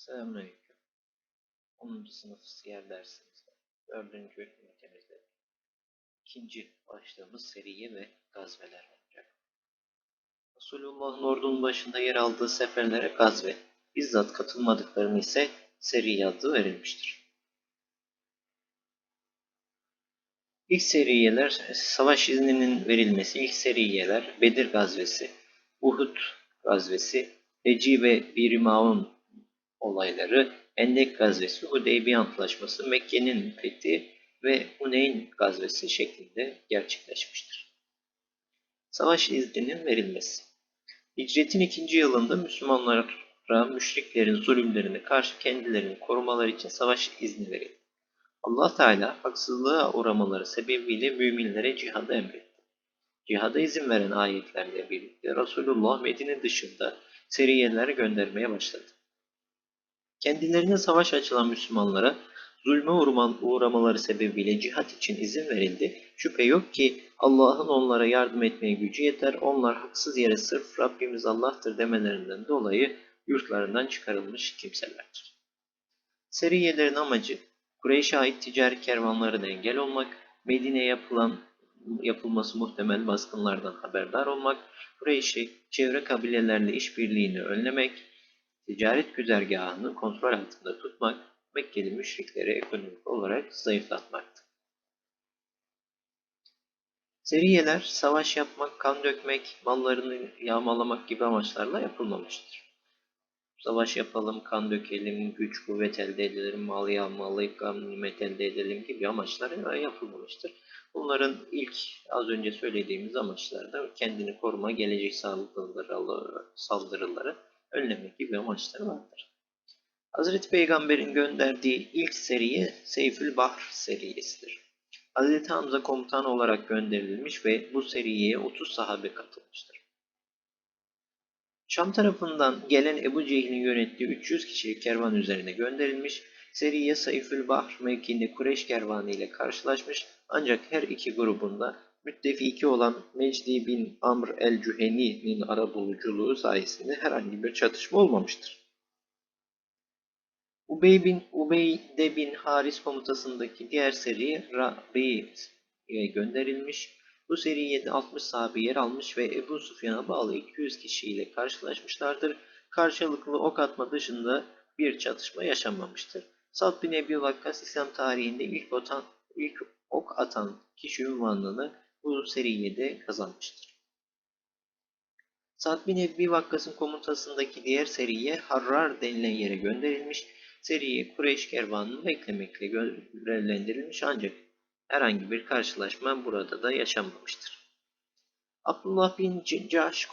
Selamünaleyküm. 10. sınıf siyer dersimizde 4. ünitemizde ikinci başlığımız seriye ve gazveler olacak. Resulullah'ın ordunun başında yer aldığı seferlere gazve, bizzat katılmadıklarını ise seriye adı verilmiştir. İlk seriyeler, savaş izninin verilmesi, ilk seriyeler Bedir gazvesi, Uhud gazvesi, Eci ve Bir Maun olayları, Hendek gazvesi, Hudeybiye Antlaşması, Mekke'nin fethi ve Huneyn gazvesi şeklinde gerçekleşmiştir. Savaş izninin verilmesi Hicretin ikinci yılında Müslümanlara müşriklerin zulümlerine karşı kendilerini korumaları için savaş izni verildi. Allah Teala haksızlığa uğramaları sebebiyle müminlere cihadı emretti. Cihada izin veren ayetlerle birlikte Resulullah Medine dışında seriyeler göndermeye başladı. Kendilerine savaş açılan Müslümanlara zulme uğramaları sebebiyle cihat için izin verildi. Şüphe yok ki Allah'ın onlara yardım etmeye gücü yeter. Onlar haksız yere sırf Rabbimiz Allah'tır demelerinden dolayı yurtlarından çıkarılmış kimselerdir. Seriyelerin amacı Kureyş'e ait ticari kervanlarına engel olmak, Medine'ye yapılan yapılması muhtemel baskınlardan haberdar olmak, Kureyş'i çevre kabilelerle işbirliğini önlemek, ticaret güzergahını kontrol altında tutmak, Mekkeli müşrikleri ekonomik olarak zayıflatmaktı. Seriyeler, savaş yapmak, kan dökmek, mallarını yağmalamak gibi amaçlarla yapılmamıştır. Savaş yapalım, kan dökelim, güç kuvvet elde edelim, mal yağmalayıp ganimet elde edelim gibi amaçlar yapılmamıştır. Bunların ilk az önce söylediğimiz amaçları da kendini koruma, gelecek saldırıları, saldırıları önlemek gibi amaçları vardır. Hazreti Peygamber'in gönderdiği ilk seriye Seyfül Bahr seriyesidir. Hazreti Hamza komutan olarak gönderilmiş ve bu seriyeye 30 sahabe katılmıştır. Şam tarafından gelen Ebu Cehil'in yönettiği 300 kişilik kervan üzerine gönderilmiş, seriye Sayfül Bahr mevkiinde Kureş kervanı ile karşılaşmış ancak her iki grubunda müttefiki olan Mecdi bin Amr el-Cüheni'nin arabuluculuğu sayesinde herhangi bir çatışma olmamıştır. Ubey bin Ubeyde bin Haris komutasındaki diğer seri Rabi'ye gönderilmiş. Bu seriyede 60 sahabe yer almış ve Ebu Sufyan'a bağlı 200 kişiyle karşılaşmışlardır. Karşılıklı ok atma dışında bir çatışma yaşanmamıştır. Sad bin Ebi Vakkas İslam tarihinde ilk, otan, ilk ok atan kişi ünvanını bu seriyede kazanmıştır. Sad bin Ebi Vakkas'ın komutasındaki diğer seriye Harrar denilen yere gönderilmiş. Seriye Kureyş kervanını beklemekle görevlendirilmiş ancak herhangi bir karşılaşma burada da yaşanmamıştır. Abdullah bin Cahş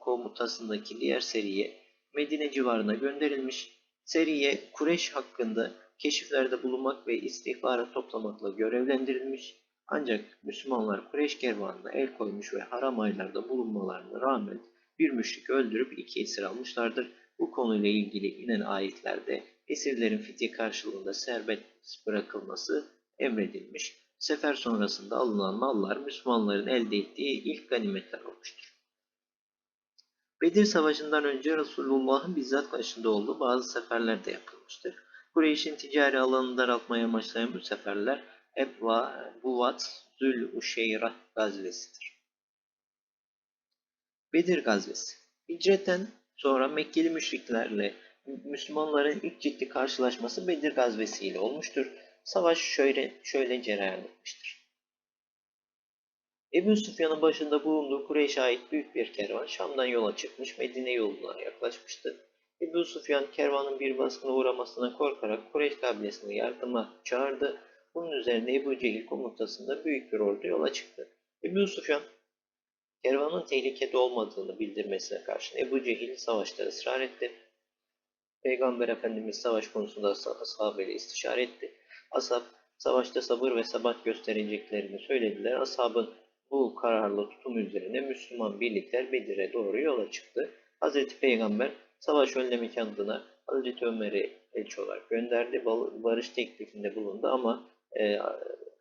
komutasındaki diğer seriye Medine civarına gönderilmiş. Seriye Kureş hakkında keşiflerde bulunmak ve istihbarat toplamakla görevlendirilmiş. Ancak Müslümanlar Kureş kervanına el koymuş ve haram aylarda bulunmalarına rağmen bir müşrik öldürüp iki esir almışlardır. Bu konuyla ilgili inen ayetlerde esirlerin fidye karşılığında serbest bırakılması emredilmiş. Sefer sonrasında alınan mallar Müslümanların elde ettiği ilk ganimetler olmuştur. Bedir Savaşı'ndan önce Resulullah'ın bizzat başında olduğu bazı seferler de yapılmıştır. Kureyş'in ticari alanını daraltmaya başlayan bu seferler Ebva, Buvat, Zül Uşeyra gazvesidir. Bedir gazvesi Hicretten sonra Mekkeli müşriklerle Müslümanların ilk ciddi karşılaşması Bedir gazvesi ile olmuştur. Savaş şöyle, şöyle cereyan etmiştir. Ebu Süfyan'ın başında bulunduğu Kureyş'e ait büyük bir kervan Şam'dan yola çıkmış Medine yoluna yaklaşmıştı. Ebu Süfyan kervanın bir baskına uğramasına korkarak Kureyş kabilesini yardıma çağırdı. Bunun üzerine Ebu Cehil komutasında büyük bir ordu yola çıktı. Ebu Süfyan kervanın tehlikede olmadığını bildirmesine karşın Ebu Cehil savaşta ısrar etti. Peygamber Efendimiz savaş konusunda sahabeyle istişare etti. Ashab savaşta sabır ve sabat göstereceklerini söylediler. Ashabın bu kararlı tutum üzerine Müslüman birlikler Bedir'e doğru yola çıktı. Hz. Peygamber savaş önlemek adına Hz. Ömer'i elçi olarak gönderdi. Barış teklifinde bulundu ama e,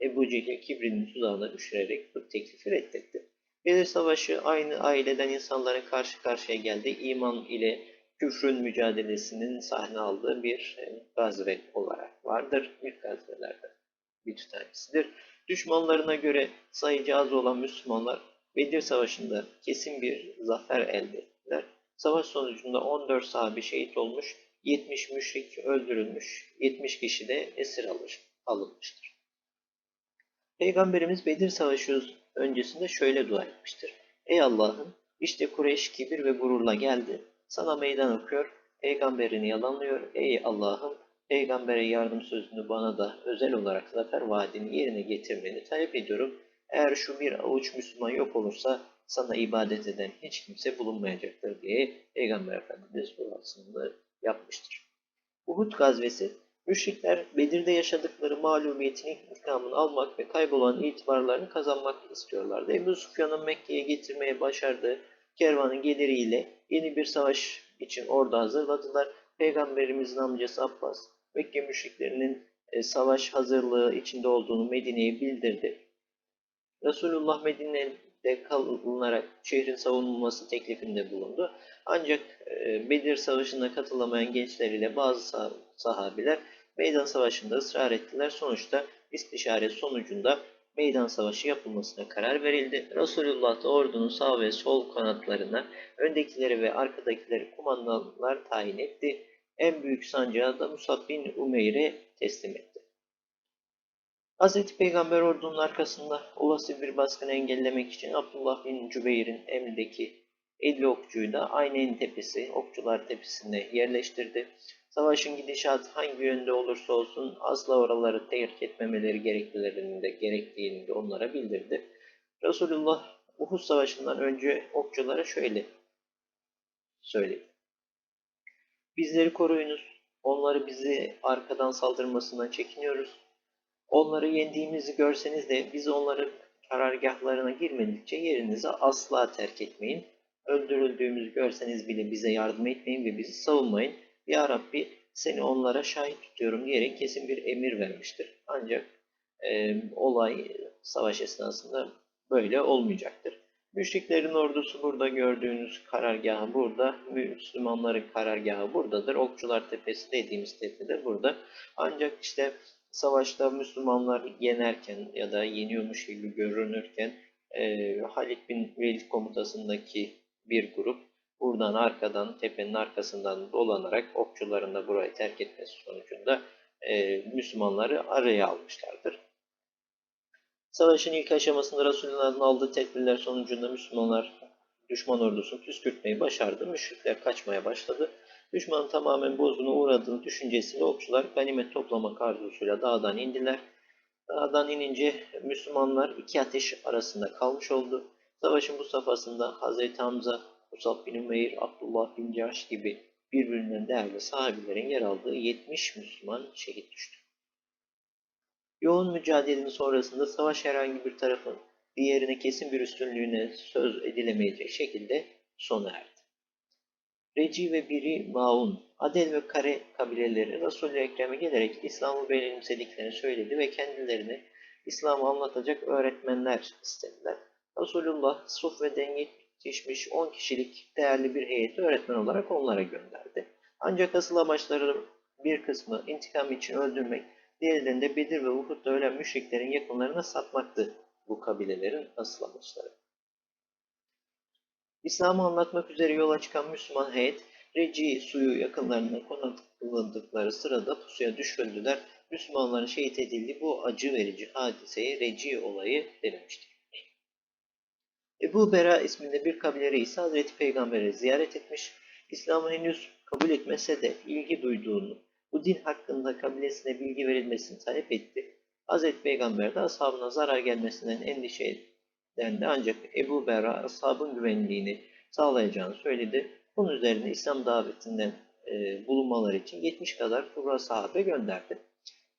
Ebu Cehil kibrinin tuzağına düşürerek bu teklifi reddetti. Bedir Savaşı aynı aileden insanların karşı karşıya geldi. İman ile küfrün mücadelesinin sahne aldığı bir e, gazve olarak vardır. İlk gazvelerden bir tanesidir. Düşmanlarına göre sayıcı az olan Müslümanlar Bedir Savaşı'nda kesin bir zafer elde ettiler. Savaş sonucunda 14 sahabi şehit olmuş, 70 müşrik öldürülmüş, 70 kişi de esir alır, alınmıştır. Peygamberimiz Bedir Savaşı öncesinde şöyle dua etmiştir. Ey Allah'ım işte Kureyş kibir ve gururla geldi. Sana meydan okuyor, peygamberini yalanlıyor. Ey Allah'ım peygambere yardım sözünü bana da özel olarak zafer vaadini yerine getirmeni talep ediyorum. Eğer şu bir avuç Müslüman yok olursa sana ibadet eden hiç kimse bulunmayacaktır diye Peygamber Efendimiz duasını yapmıştır. Uhud gazvesi Müşrikler Bedir'de yaşadıkları mağlubiyetin intikamını almak ve kaybolan itibarlarını kazanmak istiyorlardı. Ebu Sufyan'ın Mekke'ye getirmeye başardığı kervanın geliriyle yeni bir savaş için orada hazırladılar. Peygamberimizin amcası Abbas, Mekke müşriklerinin e, savaş hazırlığı içinde olduğunu Medine'ye bildirdi. Resulullah Medine'de kalınarak şehrin savunulması teklifinde bulundu. Ancak e, Bedir Savaşı'na katılamayan gençler ile bazı sahabiler meydan savaşında ısrar ettiler. Sonuçta istişare sonucunda meydan savaşı yapılmasına karar verildi. Resulullah da ordunun sağ ve sol kanatlarına öndekileri ve arkadakileri kumandanlar tayin etti. En büyük sancağı da Musab bin Umeyr'e teslim etti. Hz. Peygamber ordunun arkasında olası bir baskını engellemek için Abdullah bin Cübeyr'in emrindeki 50 okçuyu da Aynen tepesi, okçular tepesine yerleştirdi. Savaşın gidişatı hangi yönde olursa olsun asla oraları terk etmemeleri gerektiğini de, gerektiğini de onlara bildirdi. Resulullah Uhud Savaşı'ndan önce okçulara şöyle söyledi. Bizleri koruyunuz. Onları bizi arkadan saldırmasından çekiniyoruz. Onları yendiğimizi görseniz de biz onların karargahlarına girmedikçe yerinizi asla terk etmeyin. Öldürüldüğümüzü görseniz bile bize yardım etmeyin ve bizi savunmayın. Ya Rabbi seni onlara şahit tutuyorum diyerek kesin bir emir vermiştir. Ancak e, olay savaş esnasında böyle olmayacaktır. Müşriklerin ordusu burada gördüğünüz karargahı burada. Müslümanların karargahı buradadır. Okçular Tepesi dediğimiz tepe de burada. Ancak işte savaşta Müslümanlar yenerken ya da yeniyormuş gibi görünürken e, Halid bin Velid komutasındaki bir grup buradan arkadan tepenin arkasından dolanarak okçuların da burayı terk etmesi sonucunda e, Müslümanları araya almışlardır. Savaşın ilk aşamasında Resulullah'ın aldığı tedbirler sonucunda Müslümanlar düşman ordusunu püskürtmeyi başardı. Müşrikler kaçmaya başladı. Düşmanın tamamen bozguna uğradığını düşüncesiyle okçular ganimet toplamak arzusuyla dağdan indiler. Dağdan inince Müslümanlar iki ateş arasında kalmış oldu. Savaşın bu safhasında Hazreti Hamza, Musab bin Ümeyr, Abdullah bin Cahş gibi birbirinden değerli sahabilerin yer aldığı 70 Müslüman şehit düştü. Yoğun mücadelenin sonrasında savaş herhangi bir tarafın diğerine kesin bir üstünlüğüne söz edilemeyecek şekilde sona erdi. Reci ve Biri Maun, Adel ve Kare kabileleri Resul-i Ekrem'e gelerek İslam'ı benimsediklerini söyledi ve kendilerini İslam'ı anlatacak öğretmenler istediler. Resulullah suf ve denge yetişmiş 10 kişilik değerli bir heyeti öğretmen olarak onlara gönderdi. Ancak asıl amaçları bir kısmı intikam için öldürmek, diğerlerinde Bedir ve Uhud'da ölen müşriklerin yakınlarına satmaktı bu kabilelerin asıl amaçları. İslam'ı anlatmak üzere yola çıkan Müslüman heyet, Reci suyu yakınlarında konakladıkları sırada pusuya düşürüldüler. Müslümanların şehit edildiği bu acı verici hadiseye Reci olayı denilmiştir. Ebu Bera isminde bir kabile reisi Hazreti Peygamber'i ziyaret etmiş, İslam'ı henüz kabul etmese de ilgi duyduğunu, bu din hakkında kabilesine bilgi verilmesini talep etti. Hazreti Peygamber de ashabına zarar gelmesinden endişelendi ancak Ebu Bera ashabın güvenliğini sağlayacağını söyledi. Bunun üzerine İslam davetinden e, bulunmaları için 70 kadar kura sahabe gönderdi.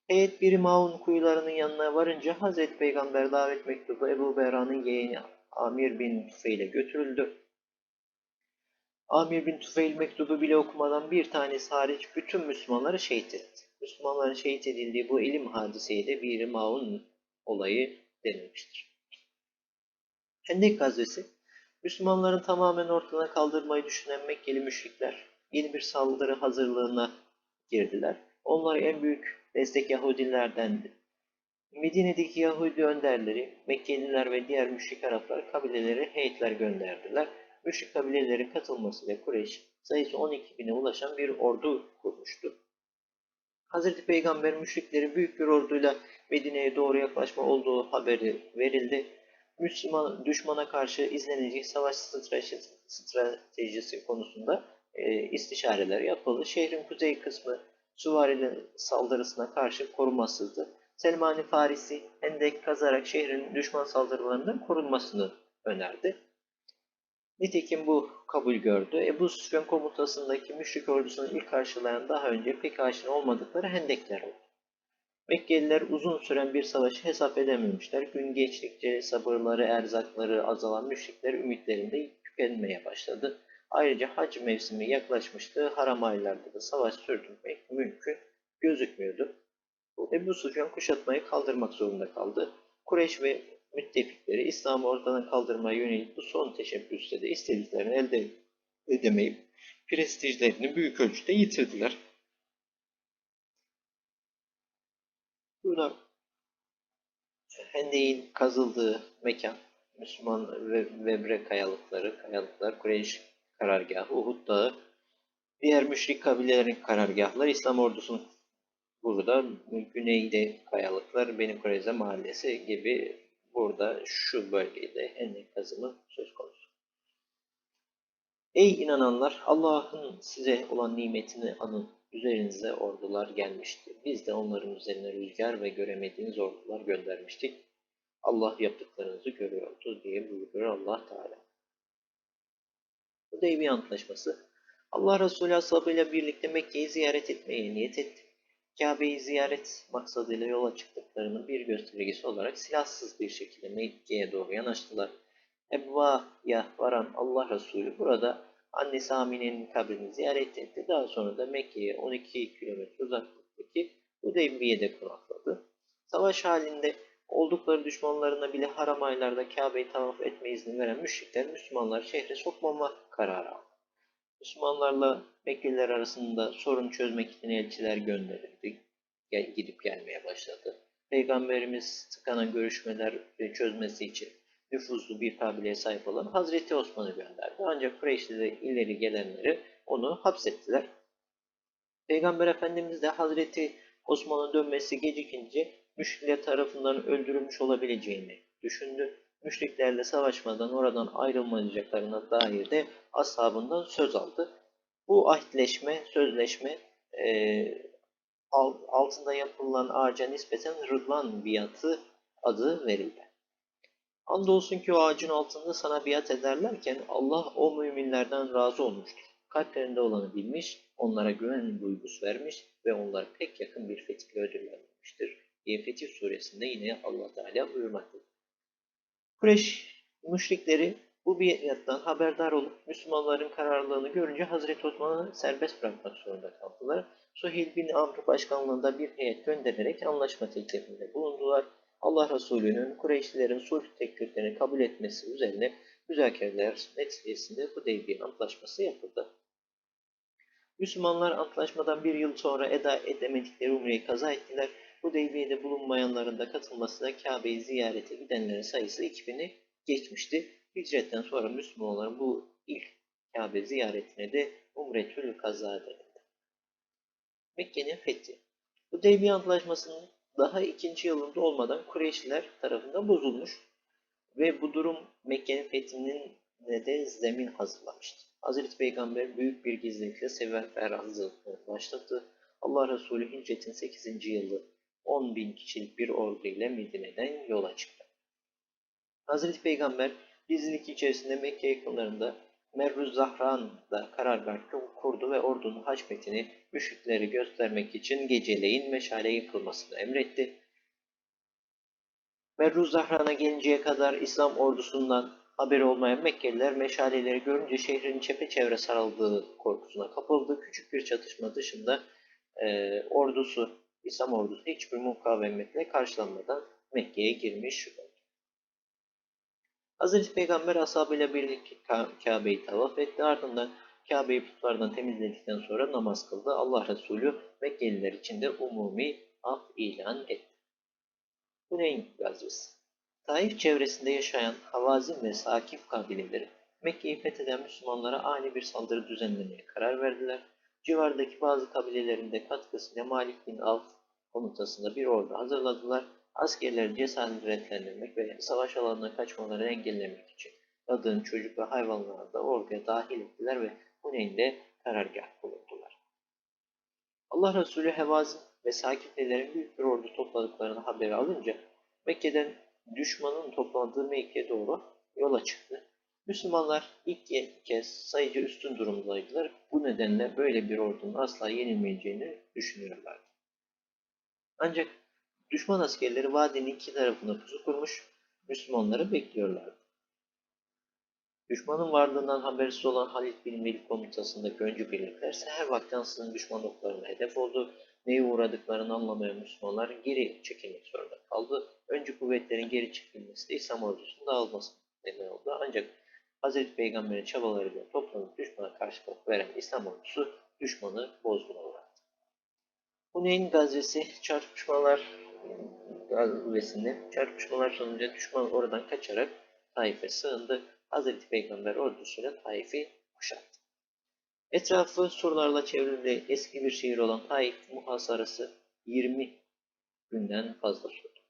Heyet biri Maun kuyularının yanına varınca Hazreti Peygamber davet mektubu Ebu Bera'nın yeğeni Amir bin Tufeil'e götürüldü. Amir bin Tufeil mektubu bile okumadan bir tanesi hariç bütün Müslümanları şehit etti. Müslümanların şehit edildiği bu ilim hadiseye de bir maun olayı denilmiştir. Hendek gazvesi, Müslümanların tamamen ortadan kaldırmayı düşünen Mekkeli müşrikler, yeni bir saldırı hazırlığına girdiler. Onlar en büyük destek Yahudilerdendi. Medine'deki Yahudi önderleri, Mekkeliler ve diğer müşrik Araplar kabilelere heyetler gönderdiler. Müşrik kabileleri katılmasıyla Kureyş sayısı 12 bine ulaşan bir ordu kurmuştu. Hazreti Peygamber müşrikleri büyük bir orduyla Medine'ye doğru yaklaşma olduğu haberi verildi. Müslüman düşmana karşı izlenecek savaş stratejisi, stratejisi konusunda e, istişareler yapıldı. Şehrin kuzey kısmı süvarilerin saldırısına karşı korumasızdı. Selmani Farisi hendek kazarak şehrin düşman saldırılarından korunmasını önerdi. Nitekim bu kabul gördü. Ebu Süfyan komutasındaki müşrik ordusunu ilk karşılayan daha önce pek aşina olmadıkları hendekler oldu. Mekkeliler uzun süren bir savaşı hesap edememişler. Gün geçtikçe sabırları, erzakları azalan müşrikler ümitlerinde tükenmeye başladı. Ayrıca hac mevsimi yaklaşmıştı. Haram aylarda da savaş sürdürmek mümkün gözükmüyordu. Ebu Süfyan kuşatmayı kaldırmak zorunda kaldı. Kureyş ve müttefikleri İslam'ı ortadan kaldırmaya yönelik bu son teşebbüste de istediklerini elde edemeyip prestijlerini büyük ölçüde yitirdiler. Burada Hendek'in kazıldığı mekan, Müslüman ve Vebre kayalıkları, kayalıklar, Kureyş karargahı, Uhud Dağı, diğer müşrik kabilelerin karargahları, İslam ordusunun burada güneyde kayalıklar, Benim Kureyze mahallesi gibi burada şu bölgede hendek kazımı söz konusu. Ey inananlar! Allah'ın size olan nimetini anın. Üzerinize ordular gelmişti. Biz de onların üzerine rüzgar ve göremediğiniz ordular göndermiştik. Allah yaptıklarınızı görüyordu diye buyuruyor Allah Teala. Hudeybiye Antlaşması Allah Resulü ashabıyla birlikte Mekke'yi ziyaret etmeye niyet etti. Kabe'yi ziyaret maksadıyla yola çıktıklarının bir göstergesi olarak silahsız bir şekilde Mekke'ye doğru yanaştılar. Ebva'ya varan Allah Resulü burada annesi Amine'nin kabrini ziyaret etti. Daha sonra da Mekke'ye 12 kilometre uzaklıktaki Hudeybiye'de konakladı. Savaş halinde oldukları düşmanlarına bile haram aylarda Kabe'yi tavaf etme izni veren müşrikler Müslümanlar şehre sokmama kararı aldı. Müslümanlarla Mekkeliler arasında sorun çözmek için elçiler gönderildi. Gel, gidip gelmeye başladı. Peygamberimiz tıkanan görüşmeler çözmesi için nüfuzlu bir kabileye sahip olan Hazreti Osman'ı gönderdi. Ancak Kureyşli'de ileri gelenleri onu hapsettiler. Peygamber Efendimiz de Hazreti Osman'ın dönmesi gecikince müşrikler tarafından öldürülmüş olabileceğini düşündü. Müşriklerle savaşmadan oradan ayrılmayacaklarına dair de ashabından söz aldı. Bu ahdleşme, sözleşme e, altında yapılan ağaca nispeten Rıdvan biatı adı verildi. Andolsun ki o ağacın altında sana biat ederlerken Allah o müminlerden razı olmuştur. Kalplerinde olanı bilmiş, onlara güven duygusu vermiş ve onları pek yakın bir fethiyle ödüllendirmiştir. diye Fetih suresinde yine Allah Teala buyurmaktadır. Kureyş müşrikleri bu biattan haberdar olup Müslümanların kararlılığını görünce Hazreti Osman'ı serbest bırakmak zorunda kaldılar. Suheyl bin Amr başkanlığında bir heyet göndererek anlaşma teklifinde bulundular. Allah Resulü'nün Kureyşlilerin sulh tekliflerini kabul etmesi üzerine müzakereler neticesinde Hudeybiye Antlaşması yapıldı. Müslümanlar antlaşmadan bir yıl sonra eda edemedikleri umreyi kaza ettiler. Hudeybiye'de bulunmayanların da katılmasıyla Kabe'yi ziyarete gidenlerin sayısı 2000'i geçmişti. Hicretten sonra Müslümanların bu ilk Kabe ziyaretine de Umretül Kaza denildi. Mekke'nin fethi Hudeybiye Antlaşması'nın daha ikinci yılında olmadan Kureyşliler tarafından bozulmuş ve bu durum Mekke'nin fethinin de zemin hazırlamıştı. Hazreti Peygamber büyük bir gizlilikle sefer hazırlıklarını başlattı. Allah Resulü Hicret'in 8. yılı 10 bin kişilik bir ordu ile Medine'den yola çıktı. Hazreti Peygamber gizlilik içerisinde Mekke yakınlarında Merruz Zahran'da karargah kurdu ve ordunun haşmetini müşrikleri göstermek için geceleyin meşale yıkılmasını emretti. Merruz Zahran'a gelinceye kadar İslam ordusundan haberi olmayan Mekkeliler meşaleleri görünce şehrin çepeçevre sarıldığı korkusuna kapıldı. Küçük bir çatışma dışında e, ordusu, İslam ordusu hiçbir mukavemetle karşılanmadan Mekke'ye girmiş oldu. Hazreti Peygamber ashabıyla birlikte Kabe'yi tavaf etti. Ardından Kabe'yi putlardan temizledikten sonra namaz kıldı. Allah Resulü Mekkeliler için de umumi af ilan etti. Huneyn gazvesi. Taif çevresinde yaşayan Havazin ve Sakif kabileleri Mekke'yi fetheden Müslümanlara ani bir saldırı düzenlemeye karar verdiler. Civardaki bazı kabilelerin de katkısıyla Malik bin Avf komutasında bir ordu hazırladılar. Askerleri cesaretlendirmek ve savaş alanına kaçmaları engellemek için kadın, çocuk ve hayvanları da orduya dahil ettiler ve Huneyn'de karargah bulundular. Allah Resulü Hevazin ve Sakiflilerin büyük bir ordu topladıklarını haberi alınca Mekke'den düşmanın toplandığı mevkiye doğru yola çıktı. Müslümanlar ilk kez sayıca üstün durumdaydılar. Bu nedenle böyle bir ordunun asla yenilmeyeceğini düşünüyorlardı. Ancak düşman askerleri vadinin iki tarafına pusu kurmuş, Müslümanları bekliyorlardı. Düşmanın varlığından habersiz olan Halid bin Velid komutasındaki öncü birlikler seher vakti ansızın düşman oklarına hedef oldu. Neye uğradıklarını anlamayan Müslümanlar geri çekilmek zorunda kaldı. Öncü kuvvetlerin geri çekilmesi de İslam ordusunun dağılması neden oldu. Ancak Hz. Peygamber'in çabalarıyla toplanıp düşmana karşılık veren İslam ordusu düşmanı bozguna. Huneyn gazvesi çarpışmalar gazvesinde çarpışmalar sonucu düşman oradan kaçarak Taif'e sığındı. Hz. Peygamber ordusuyla Taif'i kuşattı. Etrafı surlarla çevrili eski bir şehir olan Taif muhasarası 20 günden fazla sürdü.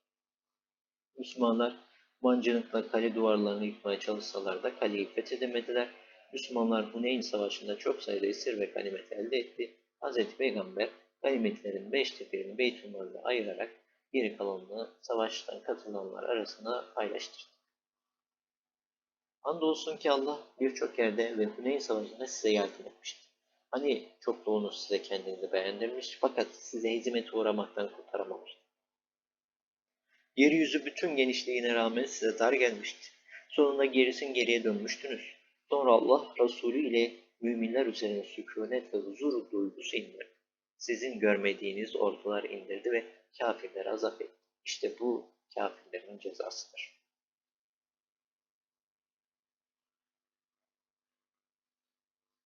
Müslümanlar mancınıkla kale duvarlarını yıkmaya çalışsalar da kaleyi fethedemediler. Müslümanlar Huneyn Savaşı'nda çok sayıda esir ve ganimet elde etti. Hz. Peygamber ganimetlerin beşte birini Beytülmal'de ayırarak geri kalanını savaştan katılanlar arasında paylaştırdı. Andolsun ki Allah birçok yerde ve Huneyn Savaşı'nda size yardım etmiştir. Hani çok çoğunuz size kendinizi beğendirmiş fakat size hizmete uğramaktan kurtaramamıştır. Yeryüzü bütün genişliğine rağmen size dar gelmişti. Sonunda gerisin geriye dönmüştünüz. Sonra Allah Resulü ile müminler üzerine sükunet ve huzur duygusu indirdi. Sizin görmediğiniz ordular indirdi ve kafirleri azap etti. İşte bu kafirlerin cezasıdır.